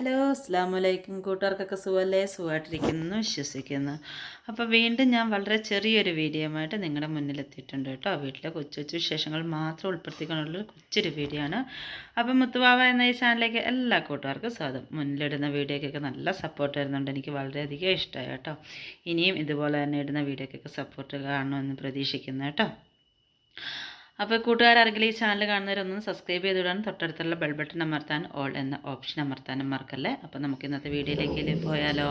Hello അസ്സാം വലൈക്കും കൂട്ടുകാർക്കൊക്കെ സുഖമല്ലേ? സുഖമായിട്ടിരിക്കുന്നു വിശ്വസിക്കുന്നു. അപ്പോൾ വീണ്ടും ഞാൻ വളരെ ചെറിയൊരു വീഡിയോ ആയിട്ട് നിങ്ങളുടെ മുന്നിലെത്തിയിട്ടുണ്ട് കേട്ടോ. വീട്ടിലെ കൊച്ചു കൊച്ചു വിശേഷങ്ങൾ മാത്രം ഉൾപ്പെടുത്തിക്കൊണ്ടുള്ള കൊച്ചൊരു വീഡിയോ ആണ്. അപ്പം മുത്തുവാവ എന്ന ഈ ചാനലിലേക്ക് എല്ലാ കൂട്ടുകാർക്കും സ്വാഗതം. മുന്നിലിടുന്ന വീഡിയോക്കൊക്കെ നല്ല സപ്പോർട്ട് വരുന്നുണ്ട് എനിക്ക് വളരെയധികം ഇഷ്ടമായി കേട്ടോ. ഇനിയും ഇതുപോലെ തന്നെ ഇടുന്ന വീഡിയോക്കൊക്കെ സപ്പോർട്ട് കാണണമെന്ന് പ്രതീക്ഷിക്കുന്നു കേട്ടോ. അപ്പോൾ കൂട്ടുകാരെങ്കിലും ഈ ചാനൽ കാണുന്നവരൊന്നും സബ്സ്ക്രൈബ് ചെയ്തിടാൻ തൊട്ടടുത്തുള്ള ബെൽ ബട്ടൺ അമർത്താൻ ഓൾ എന്ന ഓപ്ഷൻ അമർത്താനും മറക്കല്ലേ? അപ്പോൾ നമുക്ക് ഇന്നത്തെ വീഡിയോയിലേക്ക് പോയാലോ?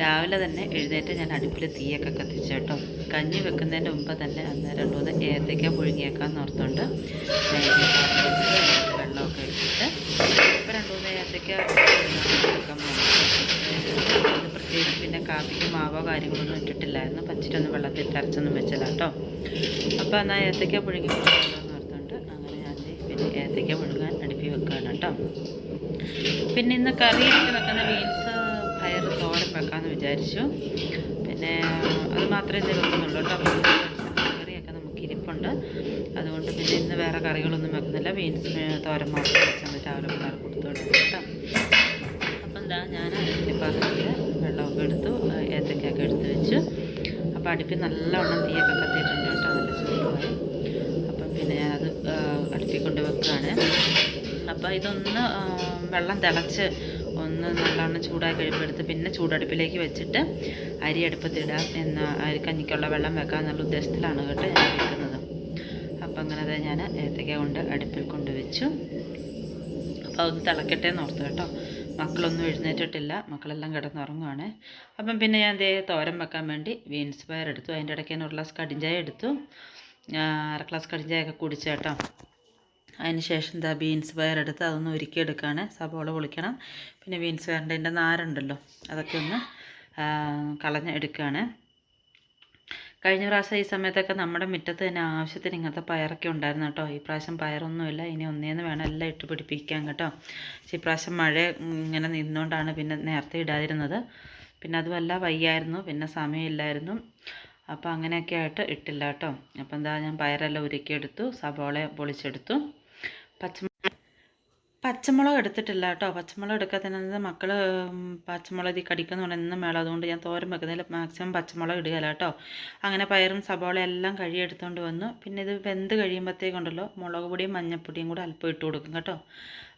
രാവിലെ തന്നെ എഴുന്നേറ്റ് ഞാൻ അടുപ്പിൽ തീയൊക്കെ കത്തിച്ചു കേട്ടോ. കഞ്ഞി വെക്കുന്നതിന്റെ മുമ്പ് തന്നെ അന്നേരം രണ്ട് മൂന്ന് ഏത്തയ്ക്ക പുഴുങ്ങിയേക്കാന്ന് ഓർത്തുകൊണ്ട് വെള്ളമൊക്കെ ഇട്ടിട്ട് ഇപ്പോൾ രണ്ട് മൂന്ന് ഏത്തയ്ക്ക പിന്നെ കാപ്പിക്ക് മാവോ കാര്യങ്ങളൊന്നും ഇട്ടിട്ടില്ലായിരുന്നു. പച്ചിട്ടൊന്നും വെള്ളത്തിൽ കരച്ചൊന്നും വെച്ചില്ല കേട്ടോ. അപ്പോൾ എന്നാൽ ഏത്തയ്ക്ക പുഴുങ്ങി ഓർത്തുകൊണ്ട് അങ്ങനെ ഞാൻ പിന്നെ ഏത്തയ്ക്ക പുഴുങ്ങാൻ അടുപ്പി വെക്കുകയാണ് കേട്ടോ. പിന്നെ ഇന്ന് ഇട്ട് വെക്കുന്ന ബീൻസ് പയർ തോരൻ വെക്കാമെന്ന് വിചാരിച്ചു. പിന്നെ അത് മാത്രമേ ഇന്ന് വെക്കുന്നുള്ളൂ കേട്ടോ. കറിയൊക്കെ നമുക്ക് ഇരിപ്പുണ്ട്. അതുകൊണ്ട് പിന്നെ ഇന്ന് വേറെ കറികളൊന്നും വെക്കുന്നില്ല. ബീൻസ് തോരൻ മാത്രം വെച്ചാൽ രാവിലെ പിള്ളേർ കൊടുത്തു കേട്ടോ. എന്താ ഞാൻ അടുപ്പിൽ പാത്രത്തിൽ വെള്ളമൊക്കെ എടുത്തു ഏത്തക്കൊക്കെ എടുത്ത് വെച്ചു. അപ്പോൾ അടുപ്പിൽ നല്ലവണ്ണം തീയൊക്കെ കത്തിയിട്ടുണ്ട് കേട്ടോ നല്ല ചൂടുമായി. അപ്പം പിന്നെ ഞാനത് അടുപ്പിൽ കൊണ്ട് വെക്കുകയാണ്. അപ്പോൾ ഇതൊന്ന് വെള്ളം തിളച്ച് ഒന്ന് നല്ലവണ്ണം ചൂടായി കഴിയുമ്പോൾ എടുത്ത് പിന്നെ ചൂടടുപ്പിലേക്ക് വെച്ചിട്ട് അരി അടുപ്പത്തിടാം എന്ന അരി കഞ്ഞിക്കുള്ള വെള്ളം വെക്കാം എന്നുള്ള ഉദ്ദേശത്തിലാണ് കേട്ടോ ഞാൻ വെക്കുന്നത്. അപ്പം അങ്ങനെ അത് ഞാൻ ഏത്തക്ക കൊണ്ട് അടുപ്പിൽ കൊണ്ട് വെച്ചു. അപ്പോൾ അതൊന്ന് തിളക്കട്ടെ എന്ന് ഓർത്തു കേട്ടോ. മക്കളൊന്നും എഴുന്നേറ്റിട്ടില്ല. മക്കളെല്ലാം കിടന്നുറങ്ങുവാണ്. അപ്പം പിന്നെ ഞാൻ ദേ തോരൻ വെക്കാൻ വേണ്ടി ബീൻസ് പയർ എടുത്തു. അതിന്റെ ഇടയ്ക്ക് ഞാൻ ഒരു ഗ്ലാസ് കടിഞ്ചായ എടുത്തു. അര ഗ്ലാസ് കടിഞ്ചായൊക്കെ കുടിച്ചു കേട്ടോ. അതിന് ശേഷം എന്താ ബീൻസ് പയർ എടുത്ത് അതൊന്ന് ഉരുക്കിയെടുക്കുകയാണ് സബോള പൊളിക്കണം. പിന്നെ ബീൻസ് പയറിന്റെ അതിന്റെ നാരുണ്ടല്ലോ. അതൊക്കെ ഒന്ന് ആ, കളഞ്ഞ് എടുക്കുകയാണ്. കഴിഞ്ഞ പ്രാവശ്യം ഈ സമയത്തൊക്കെ നമ്മുടെ മുറ്റത്ത് തന്നെ ആവശ്യത്തിന് ഇങ്ങനത്തെ പയറൊക്കെ ഉണ്ടായിരുന്നു കേട്ടോ. ഈ പ്രാവശ്യം പയറൊന്നുമില്ല. ഇനി ഒന്നേന്ന് വേണം എല്ലാം ഇട്ട് പിടിപ്പിക്കാൻ കേട്ടോ. പക്ഷേ ഈ പ്രാവശ്യം മഴ ഇങ്ങനെ നിന്നുകൊണ്ടാണ് പിന്നെ നേരത്തെ ഇടാതിരുന്നത്. പിന്നെ അതുമല്ല വയ്യായിരുന്നു. പിന്നെ സമയമില്ലായിരുന്നു. അപ്പോൾ അങ്ങനെയൊക്കെ ആയിട്ട് ഇട്ടില്ല കേട്ടോ. അപ്പോൾ എന്താ ഞാൻ പയറെല്ലാം ഉരുക്കിയെടുത്തു. സബോള പൊളിച്ചെടുത്തു. പച്ച പച്ചമുളക് എടുത്തിട്ടില്ല കേട്ടോ. പച്ചമുളക് എടുക്കാത്തതിനകത്ത് മക്കൾ പച്ചമുളക് കടിക്കുന്ന പറയുന്ന മേള. അതുകൊണ്ട് ഞാൻ തോരൻ വെക്കുന്നതിൽ മാക്സിമം പച്ചമുളക് ഇടുകയില്ല കേട്ടോ. അങ്ങനെ പയറും സബോളയും എല്ലാം കഴുകിയെടുത്തുകൊണ്ട് വന്നു. പിന്നെ ഇത് വെന്ത് കഴിയുമ്പോഴത്തേക്കുണ്ടല്ലോ മുളക് പൊടിയും മഞ്ഞൾപ്പൊടിയും കൂടെ അല്പം ഇട്ട് കൊടുക്കും കേട്ടോ.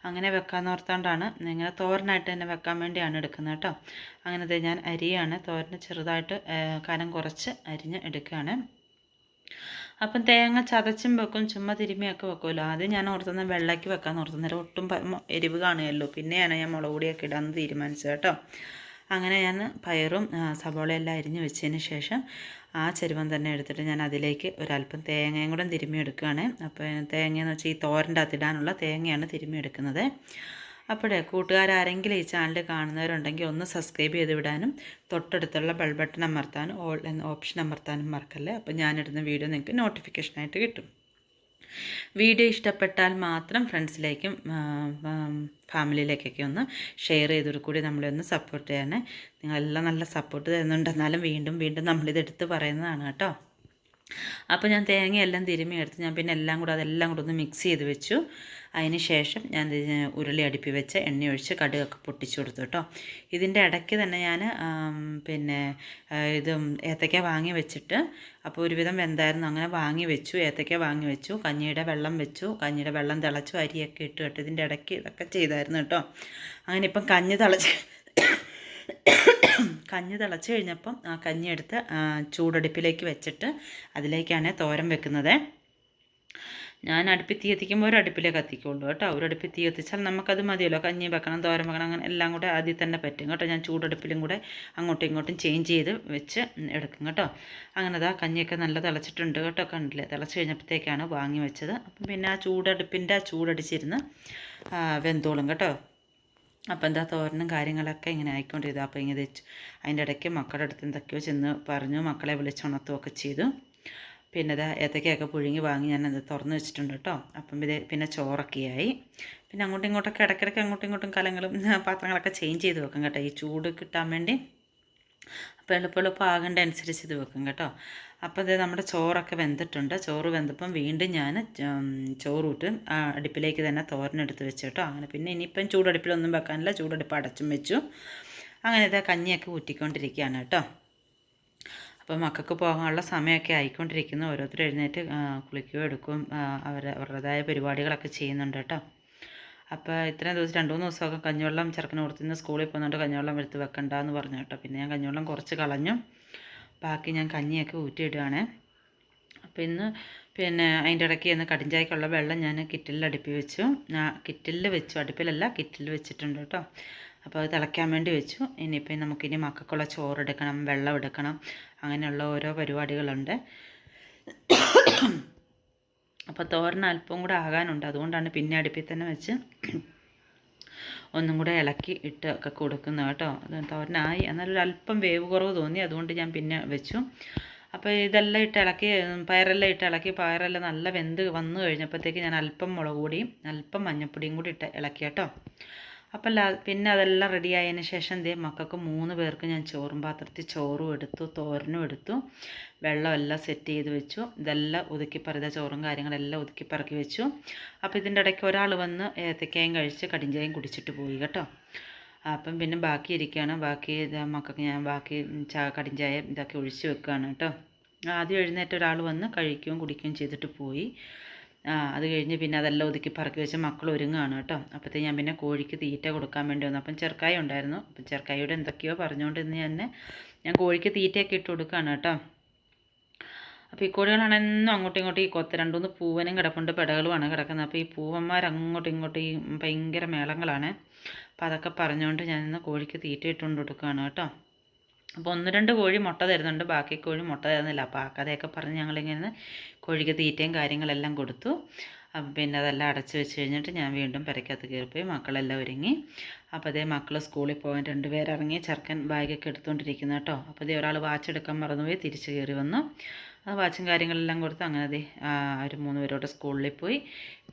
അങ്ങനെ വെക്കാമെന്ന് ഓർത്താണ്ടാണ്. ഇങ്ങനെ തോരനായിട്ട് തന്നെ വെക്കാൻ വേണ്ടിയാണ് എടുക്കുന്നത് കേട്ടോ. അങ്ങനെ ദേ ഞാൻ അരിയാണ്. തോരന് ചെറുതായിട്ട് കനം കുറച്ച് അരിഞ്ഞ് എടുക്കുകയാണ്. അപ്പം തേങ്ങ ചതച്ചും വെക്കും ചുമ്മാ തിരുമ്മിയൊക്കെ വെക്കുമല്ലോ. ആദ്യം ഞാൻ ഓർത്തുന്ന വെള്ളയ്ക്ക് വെക്കാൻ ഓർത്തുന്നേരം ഒട്ടും എരിവ് കാണുകയല്ലോ. പിന്നെയാണ് ഞാൻ മുളക് പൊടിയൊക്കെ ഇടാമെന്ന് തീരുമാനിച്ചത് കേട്ടോ. അങ്ങനെ ഞാൻ പയറും സവോളയെല്ലാം അരിഞ്ഞ് വെച്ചതിന് ശേഷം ആ ചെരുവം തന്നെ എടുത്തിട്ട് ഞാൻ അതിലേക്ക് ഒരല്പം തേങ്ങയും കൂടെ തിരുമ്മി എടുക്കുകയാണ് അപ്പോൾ തേങ്ങയെന്ന് വെച്ചാൽ ഈ തോരന്റെ അകത്തിടാനുള്ള തേങ്ങയാണ് തിരുമ്മി എടുക്കുന്നത് അപ്പോഴേ കൂട്ടുകാരാരെങ്കിലും ഈ ചാനൽ കാണുന്നവരുണ്ടെങ്കിൽ ഒന്ന് സബ്സ്ക്രൈബ് ചെയ്ത് വിടാനും തൊട്ടടുത്തുള്ള ബെൽ ബട്ടൺ അമർത്താനും ഓൾ എന്ന ഓപ്ഷൻ അമർത്താനും മറക്കല്ലേ. അപ്പോൾ ഞാനിടുന്ന വീഡിയോ നിങ്ങൾക്ക് നോട്ടിഫിക്കേഷനായിട്ട് കിട്ടും. വീഡിയോ ഇഷ്ടപ്പെട്ടാൽ മാത്രം ഫ്രണ്ട്സിലേക്കും ഫാമിലിയിലേക്കൊക്കെ ഒന്ന് ഷെയർ ചെയ്തോടു കൂടി നമ്മളെ ഒന്ന് സപ്പോർട്ട് ചെയ്യണേ. നിങ്ങളെല്ലാം നല്ല സപ്പോർട്ട് തരുന്നുണ്ട് എന്നാലും വീണ്ടും വീണ്ടും നമ്മളിതെടുത്ത് പറയുന്നതാണ് കേട്ടോ. അപ്പോൾ ഞാൻ തേങ്ങയെല്ലാം തിരുമ്മി എടുത്ത് ഞാൻ പിന്നെ എല്ലാം കൂടെ അതെല്ലാം കൂടെ ഒന്ന് മിക്സ് ചെയ്ത് വെച്ചു. അതിന് ശേഷം ഞാൻ ഉരുളി അടുപ്പി വെച്ച് എണ്ണ ഒഴിച്ച് കടുകൊക്കെ പൊട്ടിച്ചു കൊടുത്തു കേട്ടോ ഇതിന്റെ ഇടയ്ക്ക് തന്നെ ഞാൻ പിന്നെ ഇത് ഏത്തയ്ക്ക വാങ്ങി വെച്ചിട്ട് അപ്പോൾ ഒരുവിധം വെന്തായിരുന്നു. അങ്ങനെ വാങ്ങി വെച്ചു ഏത്തയ്ക്ക വാങ്ങി വെച്ചു കഞ്ഞിയുടെ വെള്ളം വെച്ചു കഞ്ഞിയുടെ വെള്ളം തിളച്ചു അരിയൊക്കെ ഇട്ട് കേട്ടോ ഇതിന്റെ ഇടയ്ക്ക് ഇതൊക്കെ ചെയ്തായിരുന്നു കേട്ടോ അങ്ങനെ ഇപ്പം കഞ്ഞി തിളച്ച് കഞ്ഞി തിളച്ച് കഴിഞ്ഞപ്പം ആ കഞ്ഞി എടുത്ത് ചൂടടുപ്പിലേക്ക് വെച്ചിട്ട് അതിലേക്കാണ് തോരൻ വെക്കുന്നത്. ഞാൻ അടുപ്പിൽ തീ എത്തിക്കുമ്പോൾ ഒരു അടുപ്പിലേ കത്തിക്കുള്ളൂ കേട്ടോ. ഒരു അടുപ്പിൽ തീ എത്തിച്ചാൽ നമുക്കത് മതിയല്ലോ. കഞ്ഞി വെക്കണം തോരം വെക്കണം അങ്ങനെ എല്ലാം കൂടെ ആദ്യം തന്നെ പറ്റും കേട്ടോ. ഞാൻ ചൂടടുപ്പിലും കൂടെ അങ്ങോട്ടും ഇങ്ങോട്ടും ചേഞ്ച് ചെയ്ത് വെച്ച് എടുക്കും കേട്ടോ. അങ്ങനെ അതാ കഞ്ഞിയൊക്കെ നല്ല തിളച്ചിട്ടുണ്ട് കേട്ടോ കണ്ടില്ലേ? തിളച്ച് കഴിഞ്ഞപ്പോഴത്തേക്കാണ് വാങ്ങി വെച്ചത്. അപ്പം പിന്നെ ആ ചൂടടുപ്പിന്റെ ആ ചൂടടിച്ചിരുന്ന് വെന്തോളും കേട്ടോ. അപ്പം എന്താ തോരനും കാര്യങ്ങളൊക്കെ ഇങ്ങനെ ആയിക്കൊണ്ടിരുന്നത് അപ്പോൾ ഇങ്ങനെ അതിന്റെ ഇടയ്ക്ക് മക്കളുടെ അടുത്ത് എന്തൊക്കെയോ ചെന്ന് പറഞ്ഞു. മക്കളെ വിളിച്ചുണർത്തുകയൊക്കെ ചെയ്തു. പിന്നെ ഇതാ ഏത്തക്കയൊക്കെ പുഴുങ്ങി വാങ്ങി ഞാൻ അത് തുറന്ന് വെച്ചിട്ടുണ്ട് കേട്ടോ. അപ്പം ഇത് പിന്നെ ചോറൊക്കെയായി. പിന്നെ അങ്ങോട്ടും ഇങ്ങോട്ടൊക്കെ ഇടയ്ക്കിടയ്ക്ക് അങ്ങോട്ടും ഇങ്ങോട്ടും കലങ്ങളും പാത്രങ്ങളൊക്കെ ചേഞ്ച് ചെയ്ത് വെക്കും കേട്ടോ. ഈ ചൂട് കിട്ടാൻ വേണ്ടി അപ്പോൾ എളുപ്പം എളുപ്പം ആകേണ്ട അനുസരിച്ച് ഇത് വെക്കും കേട്ടോ. അപ്പോൾ ഇത് നമ്മുടെ ചോറൊക്കെ വെന്തിട്ടുണ്ട്. ചോറ് വെന്തപ്പം വീണ്ടും ഞാൻ ചോറൂട്ട് അടുപ്പിലേക്ക് തന്നെ തോരനെടുത്ത് വെച്ചു കേട്ടോ. അങ്ങനെ പിന്നെ ഇനിയിപ്പം ചൂടടുപ്പിലൊന്നും വെക്കാനില്ല. ചൂടടുപ്പ് അടച്ചും വെച്ചു. അങ്ങനെ ഇതാ കഞ്ഞിയൊക്കെ ഊറ്റിക്കൊണ്ടിരിക്കുകയാണ് കേട്ടോ. അപ്പോൾ മക്കൾക്ക് പോകാനുള്ള സമയമൊക്കെ ആയിക്കൊണ്ടിരിക്കുന്നു. ഓരോരുത്തർ എഴുന്നേറ്റ് കുളിക്കുകയോ എടുക്കുകയും ആ, അവർ അവരുടേതായ പരിപാടികളൊക്കെ ചെയ്യുന്നുണ്ട് കേട്ടോ. അപ്പോൾ ഇത്രയും ദിവസം രണ്ട് മൂന്ന് ദിവസമൊക്കെ കഞ്ഞിവെള്ളം ചെറുക്കനെ കൊടുത്തുനിന്ന് സ്കൂളിൽ പോകുന്നുണ്ട് കഞ്ഞിവെള്ളം എടുത്ത് വെക്കണ്ടെന്ന് പറഞ്ഞു കേട്ടോ. പിന്നെ ഞാൻ കഞ്ഞിവെള്ളം കുറച്ച് കളഞ്ഞു. ബാക്കി ഞാൻ കഞ്ഞിയൊക്കെ ഊറ്റിയിടുകയാണ് അപ്പോൾ ഇന്ന് പിന്നെ അതിന്റെ ഇടയ്ക്ക് ഇന്ന് കടിഞ്ചായ്ക്കുള്ള വെള്ളം ഞാൻ കിറ്റിലിൽ അടുപ്പി വെച്ചു. കിറ്റിലിൽ വെച്ചു. അടുപ്പിലല്ല കിറ്റിലിൽ വെച്ചിട്ടുണ്ട് കേട്ടോ. അപ്പോൾ അത് തിളയ്ക്കാൻ വേണ്ടി വെച്ചു. ഇനിയിപ്പോൾ നമുക്കിനി മക്കൾക്കുള്ള ചോറ് എടുക്കണം വെള്ളം എടുക്കണം അങ്ങനെയുള്ള ഓരോ പരിപാടികളുണ്ട്. അപ്പോൾ തോരൻ അല്പം കൂടെ ആകാനുണ്ട്. അതുകൊണ്ടാണ് പിന്നെ അടുപ്പിൽ തന്നെ വെച്ച് ഒന്നും കൂടെ ഇളക്കി ഇട്ട് ഒക്കെ കൊടുക്കുന്നത് കേട്ടോ. അത് തോരനായി. എന്നാലും ഒരു അല്പം വേവ് കുറവ് തോന്നി അതുകൊണ്ട് ഞാൻ പിന്നെ വെച്ചു. അപ്പോൾ ഇതെല്ലാം ഇട്ട് ഇളക്കി പയറെല്ലാം ഇട്ട് ഇളക്കി പയറെല്ലാം നല്ല വെന്ത് വന്നു കഴിഞ്ഞപ്പോഴത്തേക്ക് ഞാൻ അല്പം മുളക് പൊടിയും അല്പം മഞ്ഞൾപ്പൊടിയും കൂടി ഇട്ട് ഇളക്കി കേട്ടോ. അപ്പം പിന്നെ അതെല്ലാം റെഡി ആയതിന് ശേഷം ദേ മക്കൾക്ക് മൂന്ന് പേർക്ക് ഞാൻ ചോറും പാത്രത്തിൽ ചോറും എടുത്തു തോരനും എടുത്തു വെള്ളമെല്ലാം സെറ്റ് ചെയ്ത് വെച്ചു ഇതെല്ലാം ഒതുക്കി ചോറും കാര്യങ്ങളെല്ലാം ഒതുക്കി പറക്കി വെച്ചു. അപ്പോൾ ഇതിന്റെ ഇടയ്ക്ക് ഒരാൾ വന്ന് ഏത്തക്കയും കഴിച്ച് കടിഞ്ചായും കുടിച്ചിട്ട് പോയി കേട്ടോ. അപ്പം പിന്നെ ബാക്കി ഇരിക്കുകയാണ് ബാക്കി മക്കൾക്ക് ഞാൻ ബാക്കി ചാ കടിഞ്ചായ ഇതൊക്കെ ഒഴിച്ച് വെക്കുകയാണ് കേട്ടോ. ആദ്യം എഴുന്നേറ്റ് ഒരാൾ വന്ന് കഴിക്കുകയും കുടിക്കുകയും ചെയ്തിട്ട് പോയി. ആ അത് കഴിഞ്ഞ് പിന്നെ അതെല്ലാം ഒതുക്കി പറക്കി വെച്ച് മക്കൾ ഒരുങ്ങാണ് കേട്ടോ. അപ്പോഴത്തേക്ക് ഞാൻ പിന്നെ കോഴിക്ക് തീറ്റ കൊടുക്കാൻ വേണ്ടി വന്നു. അപ്പം ചെറുക്കായ ഉണ്ടായിരുന്നു. അപ്പം ചെറുക്കായോട് എന്തൊക്കെയോ പറഞ്ഞുകൊണ്ട് ഇന്ന് തന്നെ ഞാൻ കോഴിക്ക് തീറ്റയൊക്കെ ഇട്ട് കൊടുക്കുകയാണ് കേട്ടോ. അപ്പോൾ ഈ കോഴികളാണ് എന്നും അങ്ങോട്ടും ഇങ്ങോട്ടും ഈ കൊത്ത രണ്ടുമൂന്ന് പൂവനും കിടപ്പുണ്ട് പെടകളുമാണ് കിടക്കുന്നത്. അപ്പോൾ ഈ പൂവന്മാർ അങ്ങോട്ടും ഇങ്ങോട്ടും ഈ ഭയങ്കര മേളങ്ങളാണ്. അപ്പോൾ അതൊക്കെ പറഞ്ഞുകൊണ്ട് ഞാനിന്ന് കോഴിക്ക് തീറ്റ ഇട്ടുകൊണ്ട് കൊടുക്കുകയാണ് കേട്ടോ. അപ്പോൾ ഒന്ന് രണ്ട് കോഴി മുട്ട തരുന്നുണ്ട് ബാക്കി കോഴി മുട്ട തരുന്നില്ല. അപ്പോൾ ആ കഥയൊക്കെ പറഞ്ഞ് ഞങ്ങളിങ്ങനെ കോഴിക്ക് തീറ്റയും കാര്യങ്ങളെല്ലാം കൊടുത്തു. പിന്നെ അതെല്ലാം അടച്ച് വെച്ച് കഴിഞ്ഞിട്ട് ഞാൻ വീണ്ടും പെരക്കകത്ത് കയറിപ്പോയി മക്കളെല്ലാം ഒരുങ്ങി. അപ്പോൾ അതേ മക്കൾ സ്കൂളിൽ പോകാൻ രണ്ടുപേരിറങ്ങി ചെറുക്കൻ ബാഗൊക്കെ എടുത്തുകൊണ്ടിരിക്കുന്നു കേട്ടോ. അപ്പോൾ അതേ ഒരാൾ വാച്ച് എടുക്കാൻ മറന്നുപോയി തിരിച്ച് കയറി വന്നു. ആ വാച്ചും കാര്യങ്ങളെല്ലാം കൊടുത്ത് അങ്ങനെ അതെ ഒരു മൂന്ന് പേരോട് സ്കൂളിൽ പോയി.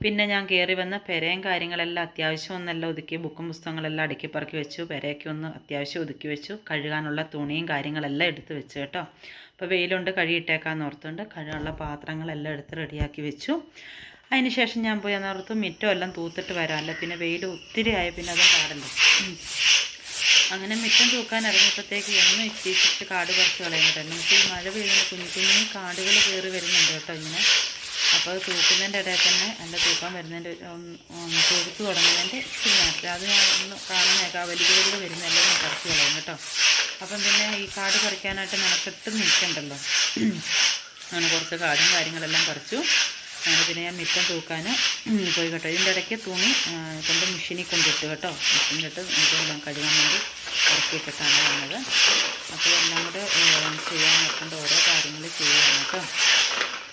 പിന്നെ ഞാൻ കയറി വന്ന പെരയും കാര്യങ്ങളെല്ലാം അത്യാവശ്യം ഒന്നെല്ലാം ഒതുക്കി ബുക്കും പുസ്തകങ്ങളെല്ലാം അടുക്കി പറക്കി വെച്ചു പെരയൊക്കെ ഒന്ന് അത്യാവശ്യം ഒതുക്കി വെച്ചു കഴുകാനുള്ള തുണിയും കാര്യങ്ങളെല്ലാം എടുത്ത് വെച്ചു കേട്ടോ. അപ്പോൾ വെയിലുണ്ട് കഴുകിയിട്ടേക്കാന്ന് ഓർത്തുണ്ട് കഴുകാനുള്ള പാത്രങ്ങളെല്ലാം എടുത്ത് റെഡിയാക്കി വെച്ചു. അതിന് ശേഷം ഞാൻ പോയി അന്നോർത്ത് മിറ്റോ എല്ലാം തൂത്തിട്ട് വരാമല്ലോ പിന്നെ വെയിൽ ഒത്തിരി ആയ പിന്നെ അതും പാടല്ലോ. അങ്ങനെ മിറ്റം തൂക്കാൻ ഇറങ്ങിയപ്പോഴത്തേക്ക് എന്നും ഇച്ചിരിച്ചിട്ട് കാട് പറിച്ച് കളയുന്നുണ്ട് നമുക്ക് ഈ മഴ പെയ്യുന്ന കുഞ്ഞു കുഞ്ഞു കാടുകൾ കയറി വരുന്നുണ്ട് കേട്ടോ ഇങ്ങനെ. അപ്പോൾ അത് തൂക്കുന്നതിന്റെ ഇടയിൽ തന്നെ അല്ല തൂക്കാൻ വരുന്നതിന്റെ തൂത്ത് തുടങ്ങുന്നതിന്റെ ഇച്ചിരി അത് ഞാൻ ഒന്ന് കാണുന്നേക്കാം. വലിയ വലിയ വരുന്നതല്ലേ ഞാൻ പറിച്ച് കളയും കേട്ടോ. അപ്പം പിന്നെ ഈ കാട് പറിക്കാനായിട്ട് മെനക്കെട്ട് നിൽക്കണ്ടല്ലോ. അങ്ങനെ കുറച്ച് കാടും കാര്യങ്ങളെല്ലാം പറിച്ചു. പിന്നെ ഞാൻ മിറ്റം തൂക്കാൻ പോയി കേട്ടോ. ഇതിന്റെ ഇടയ്ക്ക് ആ, കൊണ്ട് മെഷീനിൽ കൊണ്ടിട്ട് കേട്ടോ. മെഷീനിലിട്ട് ഇതെല്ലാം കഴുകാൻ വേണ്ടി ഇറക്കിയിട്ടിട്ടാണ് വന്നത്. അപ്പോൾ എല്ലാം കൂടെ ചെയ്യാൻ നോക്കേണ്ട ഓരോ കാര്യങ്ങൾ ചെയ്യുകയാണ് കേട്ടോ.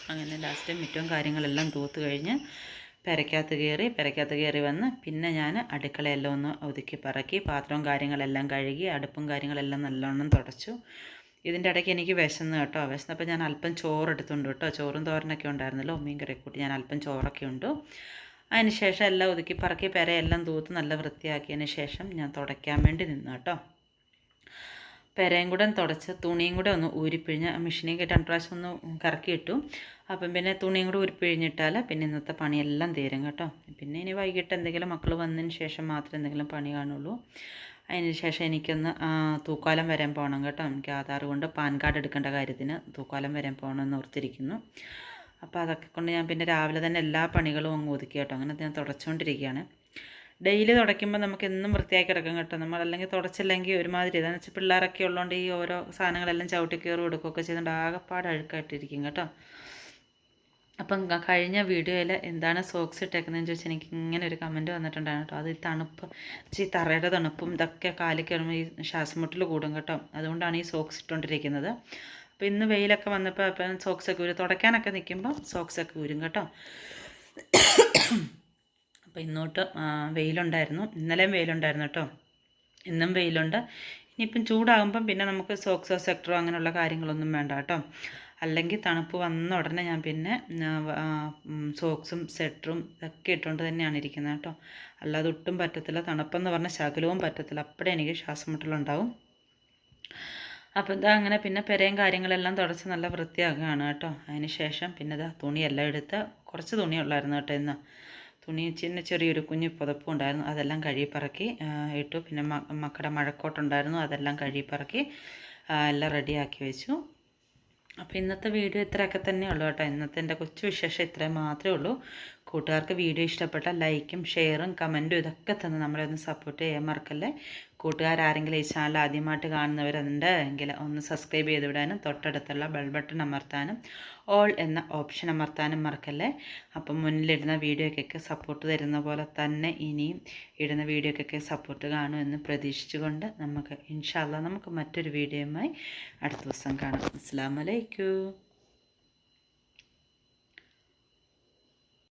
അങ്ങനെ ലാസ്റ്റ് മിറ്റവും കാര്യങ്ങളെല്ലാം തൂത്ത് കഴിഞ്ഞ് പെരക്കകത്ത് കയറി പെരക്കകത്ത് കയറി വന്ന് പിന്നെ ഞാൻ അടുക്കളയെല്ലാം ഒന്ന് ഒതുക്കി പറക്കി. പാത്രവും കാര്യങ്ങളെല്ലാം കഴുകി അടുപ്പും കാര്യങ്ങളെല്ലാം നല്ലോണം തുടച്ചു. ഇതിന്റെ ഇടയ്ക്ക് എനിക്ക് വിശന്ന് കേട്ടോ. വിശന്നപ്പോൾ ഞാൻ അല്പം ചോറ് എടുത്തുണ്ട് കേട്ടോ. ചോറും തോരനൊക്കെ ഉണ്ടായിരുന്നല്ലോ. മീൻ കറി കൂട്ടി ഞാൻ അല്പം ചോറൊക്കെ ഉണ്ട്. അതിന് ശേഷം എല്ലാം ഒതുക്കി പറക്കി പെരയെല്ലാം തൂത്ത് നല്ല വൃത്തിയാക്കിയതിന് ശേഷം ഞാൻ തുടയ്ക്കാൻ വേണ്ടി നിന്നു കേട്ടോ. പെരയും കൂടെ തുടച്ച് തുണിയും കൂടെ ഒന്ന് ഊരിപ്പിഴിഞ്ഞ് മെഷീനിൽ രണ്ട് പ്രാവശ്യം ഒന്ന് കറക്കി ഇട്ടു അപ്പം പിന്നെ തുണിയും കൂടെ ഊരിപ്പിഴിഞ്ഞിട്ടാൽ പിന്നെ ഇന്നത്തെ പണിയെല്ലാം തീരും കേട്ടോ. പിന്നെ ഇനി വൈകിട്ട് എന്തെങ്കിലും മക്കൾ വന്നതിന് ശേഷം മാത്രമേ എന്തെങ്കിലും പണി കാണുള്ളൂ. അതിന് ശേഷം എനിക്കൊന്ന് തൂക്കാലം വരാൻ പോകണം കേട്ടോ. എനിക്ക് ആധാർ കൊണ്ട് പാൻ കാർഡ് എടുക്കേണ്ട കാര്യത്തിന് തൂക്കാലം വരാൻ പോകണമെന്ന് ഓർത്തിരിക്കുന്നു. അപ്പോൾ അതൊക്കെ കൊണ്ട് ഞാൻ പിന്നെ രാവിലെ തന്നെ എല്ലാ പണികളും അങ്ങ് ഒതുക്കി കേട്ടോ. അങ്ങനെ ഞാൻ തുടച്ചുകൊണ്ടിരിക്കുകയാണ് ഡെയിലി തുടയ്ക്കുമ്പോൾ നമുക്ക് എന്നും വൃത്തിയാക്കി കിടക്കും കേട്ടോ. നമ്മൾ അല്ലെങ്കിൽ തുടച്ചില്ലെങ്കിൽ ഒരുമാതിരി ഇതാണെന്ന് വെച്ചാൽ പിള്ളേരൊക്കെ ഉള്ളതുകൊണ്ട് ഈ ഓരോ സാധനങ്ങളെല്ലാം ചവിട്ടി കയറി കൊടുക്കുകയൊക്കെ ചെയ്തുകൊണ്ട് ആകെപ്പാട് അഴുക്കായിട്ടിരിക്കും കേട്ടോ. അപ്പം കഴിഞ്ഞ വീഡിയോയിൽ എന്താണ് സോക്സ് ഇട്ടേക്കുന്നതെന്ന് ചോദിച്ചാൽ എനിക്ക് ഇങ്ങനെ ഒരു കമന്റ് വന്നിട്ടുണ്ടായിരുന്നു കേട്ടോ. അത് ഈ തണുപ്പ് ഈ തറയുടെ തണുപ്പും ഇതൊക്കെ കയറുമ്പോൾ ഈ ശ്വാസമുട്ടൽ കൂടും കേട്ടോ. അതുകൊണ്ടാണ് ഈ സോക്സ് ഇട്ടുകൊണ്ടിരിക്കുന്നത്. അപ്പോൾ ഇന്ന് വെയിലൊക്കെ വന്നപ്പോൾ അപ്പം സോക്സൊക്കെ ഊരും. തുടയ്ക്കാനൊക്കെ നിൽക്കുമ്പോൾ സോക്സൊക്കെ ഊരും കേട്ടോ. അപ്പോൾ ഇന്നോട്ട് വെയിലുണ്ടായിരുന്നു. ഇന്നലെയും വെയിലുണ്ടായിരുന്നു കേട്ടോ. ഇന്നും വെയിലുണ്ട്. ഇനിയിപ്പം ചൂടാകുമ്പം പിന്നെ നമുക്ക് സോക്സോ സെക്ടറോ അങ്ങനെയുള്ള കാര്യങ്ങളൊന്നും വേണ്ട കേട്ടോ. അല്ലെങ്കിൽ തണുപ്പ് വന്ന ഉടനെ ഞാൻ പിന്നെ സോക്സും സെറ്ററും ഇതൊക്കെ ഇട്ടുകൊണ്ട് തന്നെയാണ് ഇരിക്കുന്നത് കേട്ടോ. അല്ലാതെ ഒട്ടും പറ്റത്തില്ല. തണുപ്പെന്ന് പറഞ്ഞാൽ ശകലവും പറ്റത്തില്ല. അപ്പോഴേ എനിക്ക് ശ്വാസം മുട്ടലുണ്ടാവും അപ്പോൾ ഇതാ അങ്ങനെ പിന്നെ പെരയും കാര്യങ്ങളെല്ലാം തുടച്ച് നല്ല വൃത്തിയാക്കുകയാണ് കേട്ടോ. അതിന് ശേഷം പിന്നെ ഇതാ തുണിയെല്ലാം എടുത്ത് കുറച്ച് തുണിയുള്ളായിരുന്നു കേട്ടോ ഇന്ന്. തുണി ചിന്ന ചെറിയൊരു കുഞ്ഞു പുതപ്പും ഉണ്ടായിരുന്നു. അതെല്ലാം കഴുകിപ്പറക്കി ഇട്ടു. പിന്നെ മക്കളുടെ മഴക്കോട്ടുണ്ടായിരുന്നു. അതെല്ലാം കഴുകിപ്പറക്കി എല്ലാം റെഡിയാക്കി വെച്ചു. അപ്പോൾ ഇന്നത്തെ വീഡിയോ ഇത്രയൊക്കെ തന്നെ ഉള്ളൂ കേട്ടോ. ഇന്നത്തെ എന്റെ കൊച്ചു വിശേഷം ഇത്രയും മാത്രമേ ഉള്ളൂ. കൂട്ടുകാർക്ക് വീഡിയോ ഇഷ്ടപ്പെട്ടാൽ ലൈക്കും ഷെയറും കമന്റും ഇതൊക്കെ തന്നെ നമ്മളെ ഒന്ന് സപ്പോർട്ട് ചെയ്യാൻ മറക്കല്ലേ? കൂട്ടുകാരാരെങ്കിലും ഈ ചാനൽ ആദ്യമായിട്ട് കാണുന്നവരുണ്ട് എങ്കിൽ ഒന്ന് സബ്സ്ക്രൈബ് ചെയ്ത് വിടാനും തൊട്ടടുത്തുള്ള ബെൽ ബട്ടൺ അമർത്താനും ഓൾ എന്ന ഓപ്ഷൻ അമർത്താനും മറക്കല്ലേ? അപ്പം മുന്നിലിടുന്ന വീഡിയോയ്ക്കൊക്കെ സപ്പോർട്ട് തരുന്ന പോലെ തന്നെ ഇനിയും ഇടുന്ന വീഡിയോയ്ക്കൊക്കെ സപ്പോർട്ട് കാണുമെന്ന് പ്രതീക്ഷിച്ചുകൊണ്ട് നമുക്ക് ഇൻഷാല്ല നമുക്ക് മറ്റൊരു വീഡിയോയുമായി അടുത്ത ദിവസം കാണാം. അസ്സാം വലൈക്കും